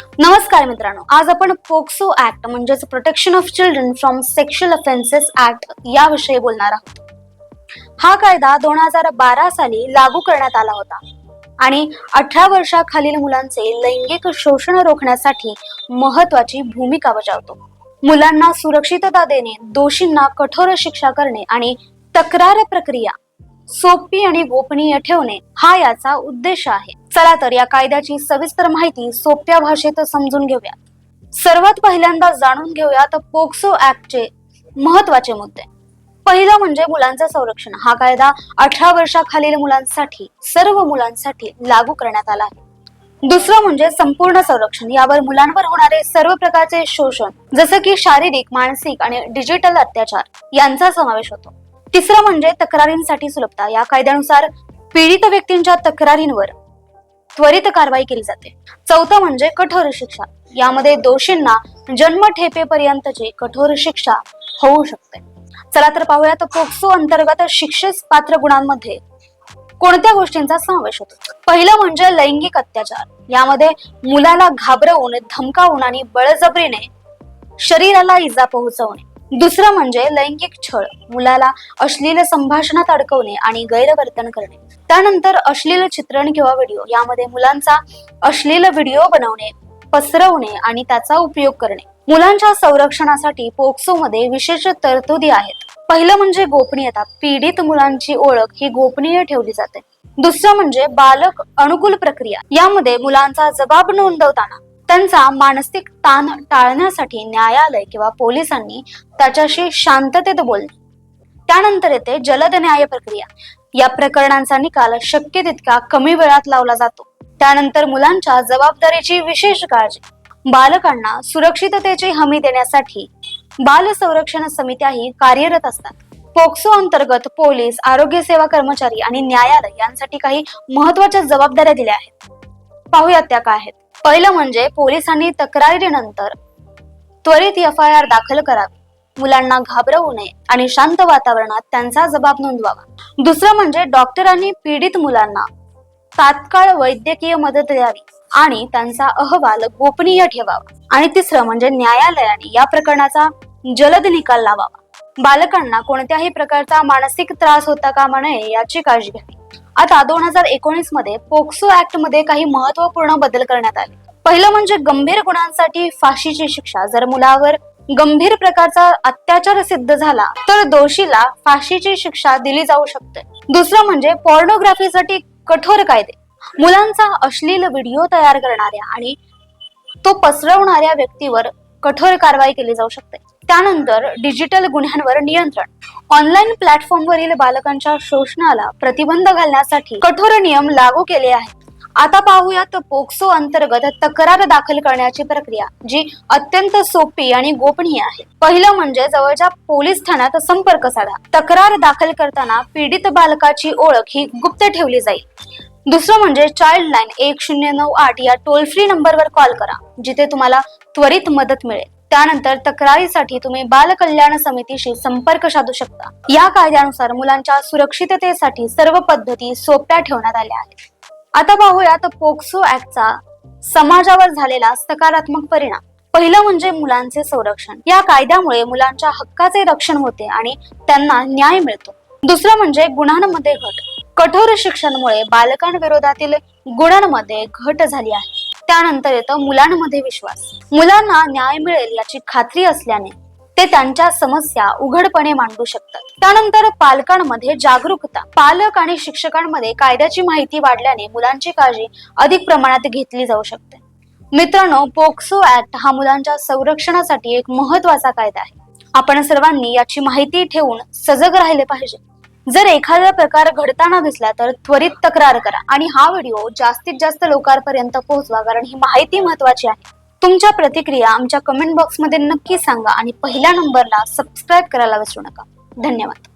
नमस्कार मित्रांनो आज आपण पोक्सो ऍक्ट म्हणजेच protection of children from sexual offences act याविषयी बोलणार आहोत. हा कायदा दोन हजार बारा साली लागू करण्यात आला होता आणि अठरा वर्षाखालील मुलांचे लैंगिक शोषण रोखण्यासाठी महत्वाची भूमिका बजावतो. मुलांना सुरक्षितता देणे दोषींना कठोर शिक्षा करणे आणि तक्रार प्रक्रिया सोपी आणि गोपनीय ठेवणे हा याचा उद्देश आहे. चला तर या कायद्याची सविस्तर माहिती सोप्या भाषेत समजून घेऊया सर्वात पहिल्यांदा जाणून घेऊयात पोक्सो ऍक्टचे महत्त्वाचे मुद्दे. पहिलं म्हणजे मुलांचं संरक्षण. हा कायदा अठरा वर्षाखालील मुलांसाठी सर्व मुलांसाठी लागू करण्यात आला आहे. दुसरं म्हणजे संपूर्ण संरक्षण. यावर मुलांवर होणारे सर्व प्रकारचे शोषण जसं की शारीरिक मानसिक आणि डिजिटल अत्याचार यांचा समावेश होतो. तिसरं म्हणजे तक्रारींसाठी सुलभता. या कायद्यानुसार पीडित व्यक्तींच्या तक्रारींवर त्वरित कारवाई केली जाते. चौथं म्हणजे कठोर शिक्षा. यामध्ये दोषींना जन्मठेपेपर्यंतची कठोर शिक्षा होऊ शकते. चला तर पाहूयात पोक्सो अंतर्गत शिक्षेस पात्र गुणांमध्ये कोणत्या गोष्टींचा समावेश होतो? पहिलं म्हणजे लैंगिक अत्याचार. यामध्ये मुलाला घाबरवून धमकावून आणि बळजबरीने शरीराला इजा पोहोचवणे. दुसरं म्हणजे लैंगिक छळ मुलाला अश्लील संभाषणात अडकवणे आणि गैरवर्तन करणे. त्यानंतर अश्लील चित्रण किंवा व्हिडिओ यामध्ये मुलांचा अश्लील व्हिडिओ बनवणे पसरवणे आणि त्याचा उपयोग करणे. मुलांच्या संरक्षणासाठी पोक्सो मध्ये विशेष तरतुदी आहेत. पहिलं म्हणजे गोपनीयता पीडित मुलांची ओळख ही गोपनीय ठेवली जाते. दुसरं म्हणजे बालक अनुकूल प्रक्रिया यामध्ये मुलांचा जबाब नोंदवताना त्यांचा मानसिक ताण टाळण्यासाठी न्यायालय किंवा पोलिसांनी त्याच्याशी शांततेत बोलणे त्यानंतर येते जलद न्याय प्रक्रिया. या प्रकरणांचा निकाल शक्य तितका कमी वेळात लावला जातो. त्यानंतर मुलांच्या जबाबदारीची विशेष काळजी. बालकांना सुरक्षिततेची हमी देण्यासाठी बाल संरक्षण समित्याही कार्यरत असतात. पोक्सो अंतर्गत पोलीस आरोग्य सेवा कर्मचारी आणि न्यायालय यांसाठी काही महत्त्वाच्या जबाबदाऱ्या दिल्या आहेत. पाहूयात त्या काय आहेत. पहिलं म्हणजे पोलिसांनी तक्रारीनंतर त्वरित एफ आय आर दाखल करावी. मुलांना घाबरवू नये आणि शांत वातावरणात त्यांचा जबाब नोंदवावा. दुसरं म्हणजे डॉक्टरांनी पीडित मुलांना तात्काळ वैद्यकीय मदत द्यावी आणि त्यांचा अहवाल गोपनीय ठेवावा. आणि तिसरं म्हणजे न्यायालयाने या प्रकरणाचा जलद निकाल लावावा. बालकांना कोणत्याही प्रकारचा मानसिक त्रास होता कामा नये याची काळजी घ्यावी. आता दोन हजार एकोणीसमध्ये पोक्सो ऍक्टमध्ये काही महत्त्वपूर्ण बदल करण्यात आले. पहिलं म्हणजे गंभीर गुणांसाठी फाशीची शिक्षा. जर मुलावर गंभीर प्रकारचा अत्याचार सिद्ध झाला तर दोषीला फाशीची शिक्षा दिली जाऊ शकते. दुसरं म्हणजे पॉर्नोग्राफीसाठी कठोर कायदे. मुलांचा अश्लील व्हिडिओ तयार करणाऱ्या आणि तो पसरवणाऱ्या व्यक्तीवर कठोर कारवाई केली जाऊ शकते. त्यानंतर डिजिटल गुन्ह्यांवर नियंत्रण. ऑनलाईन प्लॅटफॉर्मवरील बालकांच्या शोषणाला प्रतिबंध घालण्यासाठी कठोर नियम लागू केले आहेत. आता पाहूयात पोक्सो अंतर्गत तक्रार दाखल करण्याची प्रक्रिया जी अत्यंत सोपी आणि गोपनीय आहे. पहिलं म्हणजे जवळच्या पोलीस ठाण्यात संपर्क साधा. तक्रार दाखल करताना पीडित बालकाची ओळख ही गुप्त ठेवली जाईल. दुसरं म्हणजे चाइल्ड लाईन एक शून्य नऊ आठ या टोल फ्री नंबरवर कॉल करा जिथे तुम्हाला त्वरित मदत मिळेल. त्यानंतर तक्रारीसाठी तुम्ही बाल कल्याण समितीशी संपर्क साधू शकता. या कायद्यानुसार मुलांच्या सुरक्षिततेसाठी सर्व पद्धती सोप्या ठेवण्यात आल्या आहेत. आता पाहूयात पोक्सो ऍक्टचा समाजावर झालेला सकारात्मक परिणाम. पहिलं म्हणजे मुलांचे संरक्षण. या कायद्यामुळे मुलांच्या हक्काचे रक्षण होते आणि त्यांना न्याय मिळतो. दुसरं म्हणजे गुणांमध्ये घट. कठोर शिक्षणामुळे बालकांविरोधातील गुणांमध्ये घट झाली आहे. त्यानंतर येतं मुलांमध्ये विश्वास. मुलांना न्याय मिळेल याची खात्री असल्याने ते त्यांच्या समस्या उघडपणे मांडू शकतात. त्यानंतर पालकांमध्ये जागरूकता. पालक आणि शिक्षकांमध्ये कायद्याची माहिती वाढल्याने मुलांची काळजी अधिक प्रमाणात घेतली जाऊ शकते. मित्रांनो पोक्सो ऍक्ट हा मुलांच्या संरक्षणासाठी एक महत्त्वाचा कायदा आहे. आपण सर्वांनी याची माहिती ठेवून सजग राहिले पाहिजे. जर एखादा प्रकार घडताना दिसला तर त्वरित तक्रार करा आणि हा व्हिडिओ जास्तीत जास्त लोकांपर्यंत पोहोचवा कारण ही माहिती महत्वाची आहे. तुमच्या प्रतिक्रिया आमच्या कमेंट बॉक्समध्ये नक्की सांगा आणि पहिल्या नंबरला सबस्क्राईब करायला विसरू नका. धन्यवाद.